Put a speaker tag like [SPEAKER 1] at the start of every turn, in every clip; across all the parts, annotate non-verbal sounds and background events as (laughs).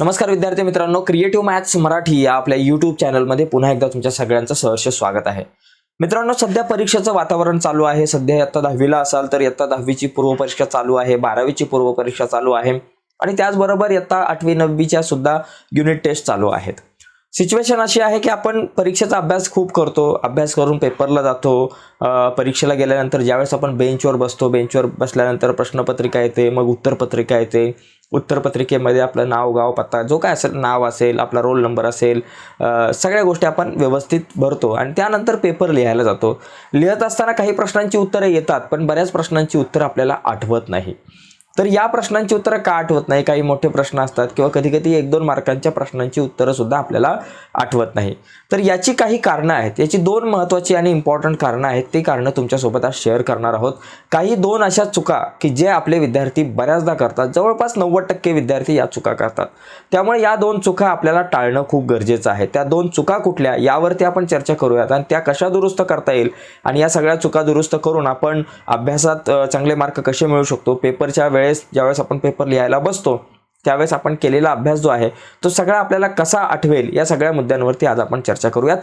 [SPEAKER 1] नमस्कार विद्यार्थी मित्रांनो क्रिएटिव्ह मॅथ्स मराठी या आपल्या युट्यूब चॅनलमध्ये पुन्हा एकदा तुमच्या सगळ्यांचं सहर्ष स्वागत आहे. मित्रांनो सध्या परीक्षेचं वातावरण चालू आहे. सध्या इयत्ता दहावीला असाल तर इयत्ता दहावीची पूर्वपरीक्षा चालू आहे बारावीची पूर्वपरीक्षा चालू आहे. आणि त्याचबरोबर इयत्ता आठवी नववीच्या सुद्धा युनिट टेस्ट चालू आहेत. सिच्युएशन अशी आहे की आपण परीक्षेचा अभ्यास खूप करतो अभ्यास करून पेपरला जातो परीक्षेला गेल्यानंतर ज्यावेळेस आपण बेंचवर बसतो बेंचवर बसल्यानंतर प्रश्नपत्रिका येते मग उत्तरपत्रिका येते. उत्तरपत्रिकेमध्ये आपलं नाव गाव पत्ता जो काय असेल नाव असेल आपला रोल नंबर असेल सगळ्या गोष्टी आपण व्यवस्थित भरतो आणि त्यानंतर पेपर लिहायला जातो. लिहत असताना काही प्रश्नांची उत्तरं येतात पण बऱ्याच प्रश्नांची उत्तरं आपल्याला आठवत नाही. तर या प्रश्नांची उत्तरं का आठवत नाही? काही मोठे प्रश्न असतात किंवा कधी कधी एक दोन मार्कांच्या प्रश्नांची उत्तरं सुद्धा आपल्याला आठवत नाही. तर याची काही कारणं आहेत. याची दोन महत्त्वाची आणि इम्पॉर्टंट कारणं आहेत. ती कारणं तुमच्यासोबत आज शेअर करणार आहोत. काही दोन अशा चुका की जे आपले विद्यार्थी बऱ्याचदा करतात. जवळपास नव्वद टक्के विद्यार्थी या चुका करतात. त्यामुळे या दोन चुका आपल्याला टाळणं खूप गरजेचं आहे. त्या दोन चुका कुठल्या यावरती आपण चर्चा करूयात आणि त्या कशा दुरुस्त करता येईल? आणि या सगळ्या चुका दुरुस्त करून आपण अभ्यासात चांगले मार्क कसे मिळवू शकतो? पेपरच्या वेळेस ज्यावेळेस आपण पेपर लिहायला बसतो त्यावेळेस आपण केलेला अभ्यास जो आहे तो सगळा आपल्याला कसा आठवेल या सगळ्या मुद्द्यांवरती आज आपण चर्चा करूयात.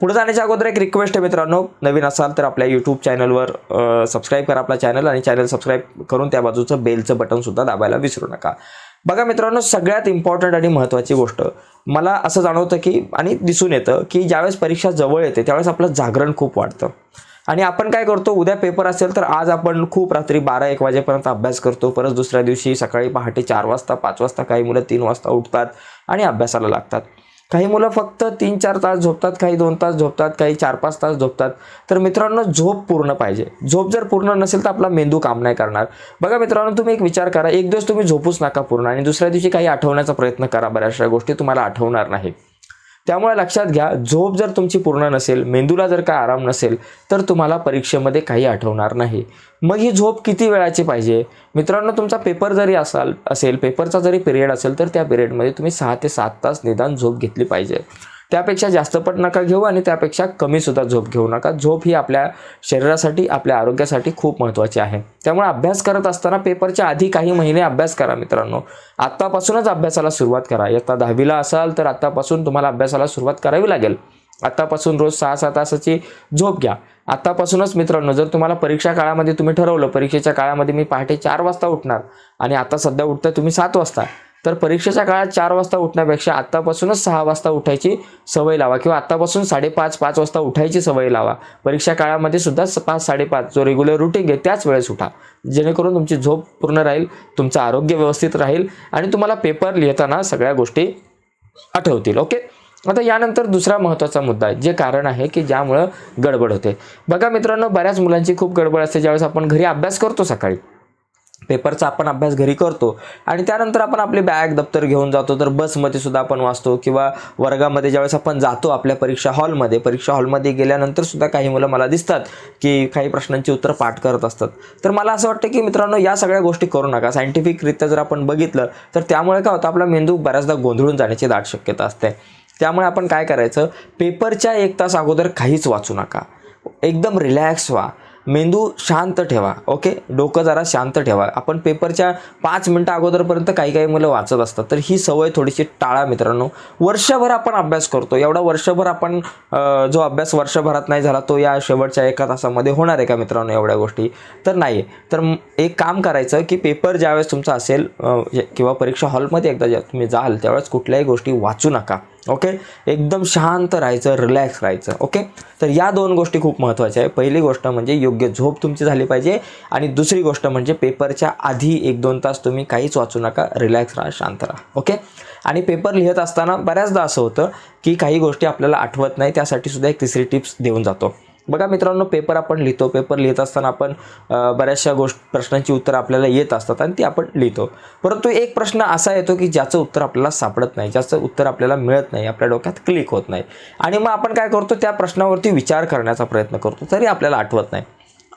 [SPEAKER 1] पुढे जाण्याच्या अगोदर एक रिक्वेस्ट आहे मित्रांनो. नवीन असाल तर आपल्या यूट्यूब चॅनलवर सबस्क्राईब करा आपला चॅनल आणि चॅनल सबस्क्राईब करून त्या बाजूचं बेलचं बटन सुद्धा दाबायला विसरू नका. बघा मित्रांनो सगळ्यात इम्पॉर्टंट आणि महत्त्वाची गोष्ट मला असं जाणवतं की आणि दिसून येतं की ज्यावेळेस परीक्षा जवळ येते त्यावेळेस आपलं जागरण खूप वाढतं. आणि आपण काय करतो उद्या पेपर असेल तर आज आपण खूप रात्री बारा एक वाजेपर्यंत अभ्यास करतो. परत दुसऱ्या दिवशी सकाळी पहाटे चार वाजता पाच वाजता काही मुलं तीन वाजता उठतात आणि अभ्यासाला लागतात. काही मुलं फक्त तीन चार तास झोपतात काही दोन तास झोपतात काही चार पाच तास झोपतात. तर मित्रांनो झोप पूर्ण पाहिजे. झोप जर पूर्ण नसेल तर आपला मेंदू काम नाही करणार. बघा मित्रांनो तुम्ही एक विचार करा. एक दिवस तुम्ही झोपूच नका पूर्ण आणि दुसऱ्या दिवशी काही आठवण्याचा प्रयत्न करा. बऱ्याचशा गोष्टी तुम्हाला आठवणार नाही त्यामुळे लक्षात घ्या झोप जर तुमची पूर्ण नसेल मेंदूला जर काय आराम नसेल तर तुम्हाला परीक्षेमध्ये काही आठवणार नाही. मग ही झोप किती वेळाची पाहिजे? मित्रांनो तुमचा पेपर जरी असाल असेल पेपरचा जरी पिरियड असेल तर त्या पिरियडमध्ये तुम्ही सहा ते सात तास निदान झोप घेतली पाहिजे. त्यापेक्षा जास्त पण नका घेऊ आणि त्यापेक्षा कमी सुद्धा झोप घेऊ नका. झोप ही आपल्या शरीरासाठी आपल्या आरोग्यासाठी खूप महत्त्वाची आहे. त्यामुळे अभ्यास करत असताना पेपरच्या आधी काही महिने अभ्यास करा मित्रांनो. आत्तापासूनच अभ्यासाला सुरुवात करा. इयत्ता दहावीला असाल तर आत्तापासून तुम्हाला अभ्यासाला सुरुवात करावी लागेल. आत्तापासून रोज सहा सात तासाची झोप घ्या. आत्तापासूनच मित्रांनो जर तुम्हाला परीक्षा काळामध्ये तुम्ही ठरवलं परीक्षेच्या काळामध्ये मी पहाटे चार वाजता उठणार आणि आता सध्या उठता तुम्ही सात वाजता तर परीक्षेच्या काळात चार वाजता उठण्यापेक्षा आत्तापासूनच सहा वाजता उठायची सवय लावा किंवा आत्तापासून साडेपाच पाच वाजता उठायची सवय लावा. परीक्षा काळामध्ये सुद्धा स- पाच साडेपाच जो रेग्युलर रुटीन आहे त्याच वेळेस उठा. जेणेकरून तुमची झोप पूर्ण राहील तुमचं आरोग्य व्यवस्थित राहील आणि तुम्हाला पेपर लिहिताना सगळ्या गोष्टी आठवतील ओके आता यानंतर दुसरा महत्त्वाचा मुद्दा आहे जे कारण आहे की ज्यामुळं गडबड होते. बघा मित्रांनो बऱ्याच मुलांची खूप गडबड असते ज्यावेळेस आपण घरी अभ्यास करतो सकाळी. पेपरचा आपण अभ्यास घरी करतो आणि त्यानंतर आपण आपली बॅग दप्तर घेऊन जातो. तर बसमध्ये सुद्धा आपण वाचतो किंवा वर्गामध्ये ज्यावेळेस आपण जातो आपल्या परीक्षा हॉलमध्ये परीक्षा हॉलमध्ये गेल्यानंतर सुद्धा काही मुलं मला दिसतात की काही प्रश्नांची उत्तर पाठ करत असतात. तर मला असं वाटतं की मित्रांनो या सगळ्या गोष्टी करू नका. सायंटिफिकरित्या जर आपण बघितलं तर त्यामुळे काय होतं आपला मेंदू बऱ्याचदा गोंधळून जाण्याची दाट शक्यता असते. त्यामुळे आपण काय करायचं पेपरच्या एक तास अगोदर काहीच वाचू नका. एकदम रिलॅक्स व्हा. मेंदू शांत ठेवा ओके डोकं जरा शांत ठेवा. आपण पेपरच्या पाच मिनटं अगोदरपर्यंत काही काही मुलं वाचत असतात. तर ही सवय थोडीशी टाळा मित्रांनो. वर्षभर आपण अभ्यास करतो. एवढा वर्षभर आपण जो अभ्यास वर्षभरात नाही झाला तो या शेवटच्या एका तासामध्ये होणार आहे का मित्रांनो एवढ्या गोष्टी? तर नाही. तर एक काम करायचं की पेपर ज्यावेळेस तुमचा असेल किंवा परीक्षा हॉलमध्ये एकदा ज्या तुम्ही जाल त्यावेळेस कुठल्याही गोष्टी वाचू नका. ओके? एकदम शांत राहायचं रिलॅक्स राहायचं ओके? तर या दोन गोष्टी खूप महत्त्वाच्या आहे पहिली गोष्ट म्हणजे योग्य झोप तुमची झाली पाहिजे आणि दुसरी गोष्ट म्हणजे पेपरच्या आधी एक दोन तास तुम्ही काहीच वाचू नका रिलॅक्स राहा शांत राहा ओके? आणि पेपर लिहित असताना बऱ्याचदा असं होतं की काही गोष्टी आपल्याला आठवत नाही त्यासाठी सुद्धा एक तिसरी टिप्स देऊन जातो. बघा मित्रांनो पेपर आपण लिहितो. पेपर लिहित असताना आपण बऱ्याचशा गोष्ट प्रश्नांची उत्तरं आपल्याला येत असतात आणि ती आपण लिहितो. परंतु एक प्रश्न असा येतो की ज्याचं उत्तर आपल्याला सापडत नाही ज्याचं उत्तर आपल्याला मिळत नाही आपल्या डोक्यात क्लिक होत नाही. आणि मग आपण काय करतो त्या प्रश्नावरती विचार करण्याचा प्रयत्न करतो तरी आपल्याला आठवत नाही.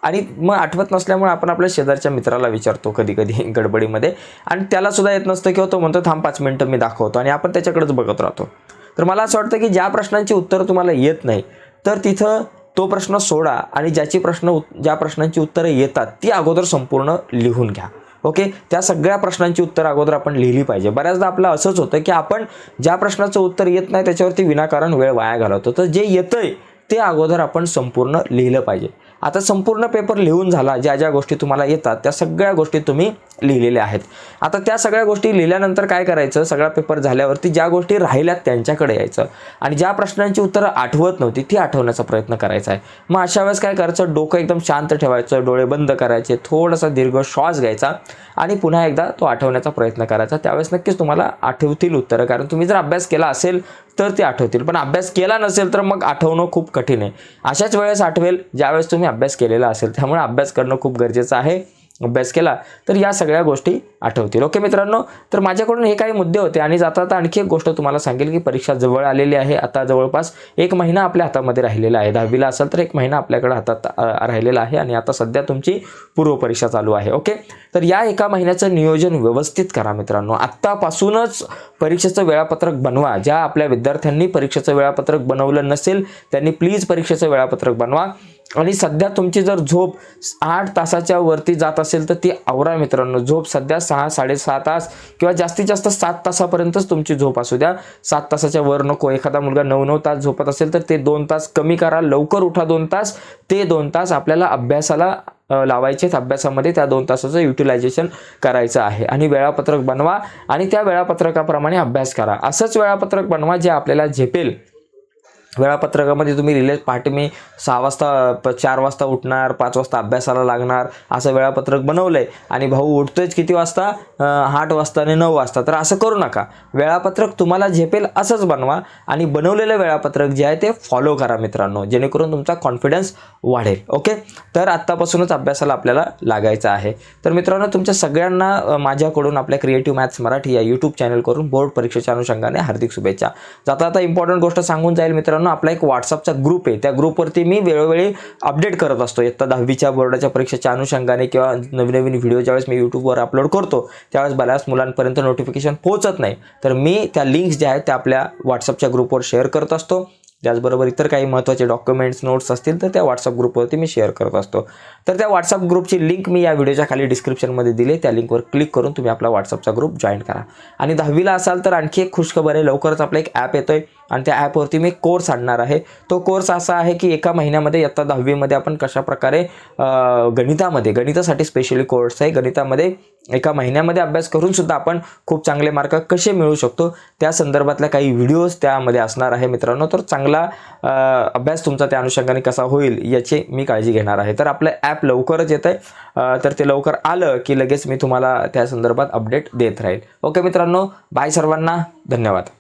[SPEAKER 1] आणि मग आठवत नसल्यामुळे आपण आपल्या शेजारच्या मित्राला विचारतो कधी कधी (laughs) गडबडीमध्ये. आणि त्यालासुद्धा येत नसतं किंवा तो म्हणतो थांब पाच मिनटं मी दाखवतो. आणि आपण त्याच्याकडेच बघत राहतो. तर मला असं वाटतं की ज्या प्रश्नांची उत्तरं तुम्हाला येत नाही तर तिथं तो प्रश्न सोडा आणि ज्याची प्रश्न उत- ज्या प्रश्नांची उत्तरं येतात ती अगोदर संपूर्ण लिहून घ्या. ओके? त्या सगळ्या प्रश्नांची उत्तर अगोदर आपण लिहिली पाहिजे. बऱ्याचदा आपलं असंच होतं की आपण ज्या प्रश्नाचं उत्तर येत नाही त्याच्यावरती विनाकारण वेळ वाया घालवतो. तर जे येतंय ते अगोदर आपण संपूर्ण लिहिलं पाहिजे. आता संपूर्ण पेपर लिहून झाला ज्या ज्या गोष्टी तुम्हाला येतात त्या सगळ्या गोष्टी तुम्ही लिहिलेल्या आहेत. आता त्या सगळ्या गोष्टी लिहिल्यानंतर काय करायचं? सगळा पेपर झाल्यावरती ज्या गोष्टी राहिल्यात त्यांच्याकडे यायचं. आणि ज्या प्रश्नांची उत्तरं आठवत नव्हती ती आठवण्याचा प्रयत्न करायचा आहे. मग अशा वेळेस काय करायचं? डोकं एकदम शांत ठेवायचं डोळे बंद करायचे थोडासा दीर्घ श्वास घ्यायचा आणि पुन्हा एकदा तो आठवण्याचा प्रयत्न करायचा. त्यावेळेस नक्कीच तुम्हाला आठवतील उत्तरं कारण तुम्ही जर अभ्यास केला असेल तर ते आठवतील. पण अभ्यास केला नसेल तर मग आठवणं खूप कठीण आहे. अशाच वेळेस आठवेल ज्यावेळेस तुम्ही अभ्यास केलेला असेल. त्यामुळे अभ्यास करणं खूप गरजेचं आहे. अभ्यास केला तर या सगळ्या गोष्टी आठवतील. ओके मित्रांनो? तर माझ्याकडून हे काही मुद्दे होते आणि जाता आता आणखी एक गोष्ट तुम्हाला सांगेल की परीक्षा जवळ आलेली आहे. आता जवळपास एक महिना आपल्या हातामध्ये राहिलेला आहे. दहावीला असेल तर एक महिना आपल्याकडे हातात राहिलेला आहे आणि आता सध्या तुमची पूर्वपरीक्षा चालू आहे. ओके तर या एका महिन्याचं नियोजन व्यवस्थित करा मित्रांनो. आत्तापासूनच परीक्षेचं वेळापत्रक बनवा. ज्या आपल्या विद्यार्थ्यांनी परीक्षेचं वेळापत्रक बनवलं नसेल त्यांनी प्लीज परीक्षेचं वेळापत्रक बनवा. आणि सध्या तुमची जर झोप आठ तासाच्या वरती जात असेल तर ती आवरा मित्रांनो. झोप सध्या सहा साडेसहा तास किंवा जास्तीत जास्त सात तासापर्यंतच तुमची झोप असू द्या. सात तासाच्या वर नको. एखादा मुलगा नऊ नऊ तास झोपत असेल तर ते दोन तास कमी करा. लवकर उठा दोन तास. ते दोन तास आपल्याला अभ्यासाला लावायचेत अभ्यासामध्ये त्या दोन तासाचं युटिलायझेशन करायचं आहे. आणि वेळापत्रक बनवा आणि त्या वेळापत्रकाप्रमाणे अभ्यास करा. असंच वेळापत्रक बनवा जे आपल्याला झेपेल. वेळापत्रकामध्ये तुम्ही रिलेज पहाटे मी सहा वाजता प- चार वाजता उठणार पाच वाजता अभ्यासाला लागणार असं वेळापत्रक बनवलं आहे आणि भाऊ उठतोयच किती वाजता? आठ वाजता आणि नऊ वाजता. तर असं करू नका. वेळापत्रक तुम्हाला झेपेल असंच बनवा. आणि बनवलेलं वेळापत्रक जे आहे ते फॉलो करा मित्रांनो. जेणेकरून तुमचा कॉन्फिडन्स वाढेल. ओके तर आत्तापासूनच अभ्यासाला आपल्याला लागायचं आहे. तर मित्रांनो तुमच्या सगळ्यांना माझ्याकडून आपल्या क्रिएटिव्ह मॅथ्स मराठी या यूट्यूब चॅनलकडून बोर्ड परीक्षेच्या अनुषंगाने हार्दिक शुभेच्छा. जाता आता इम्पॉर्टंट गोष्ट सांगून जाईल मित्रांनो. आपला एक व्हॉट्सअपचा ग्रुप आहे. त्या ग्रुपवरती मी वेळोवेळी अपडेट करत असतो. इयत्ता दहावीच्या बोर्डाच्या परीक्षेच्या अनुषंगाने किंवा नवीन नवीन व्हिडिओ ज्यावेळेस मी यूट्यूबवर अपलोड करतो त्यावेळेस बऱ्याच मुलांपर्यंत नोटिफिकेशन पोहोचत नाही. तर मी त्या लिंक्स ज्या आहेत त्या आपल्या व्हॉट्सअपच्या ग्रुपवर शेअर करत असतो. त्याचबरोबर इतर काही महत्त्वाचे डॉक्युमेंट्स नोट्स असतील तर त्या व्हॉट्सअप ग्रुपवरती मी शेअर करत असतो. तर त्या व्हॉट्सअप ग्रुपची लिंक मी या व्हिडिओच्या खाली डिस्क्रिप्शनमध्ये दिली त्या लिंकवर क्लिक करून तुम्ही आपला व्हॉट्सअपचा ग्रुप जॉईन करा. आणि दहावीला असाल तर आणखी एक खुशखबर आहे लवकरच आपला एक ॲप येतो आहे आणि त्या ॲपवरती मी कोर्स आणणार आहे. तो कोर्स असा आहे की एका महिन्यामध्ये इयत्ता दहावीमध्ये आपण कशाप्रकारे गणितामध्ये गणितासाठी स्पेशली कोर्स आहे. गणितामध्ये एका महिन्यामध्ये अभ्यास करूनसुद्धा आपण खूप चांगले मार्क कसे मिळवू शकतो त्या संदर्भातल्या काही व्हिडिओज त्यामध्ये असणार आहे मित्रांनो. तर चांगला अभ्यास तुमचा त्या अनुषंगाने कसा होईल याची मी काळजी घेणार आहे. तर आपलं ॲप लवकरच येतं आहे तर ते लवकर आलं की लगेच मी तुम्हाला त्या संदर्भात अपडेट देत राहील. ओके मित्रांनो बाय सर्वांना. धन्यवाद.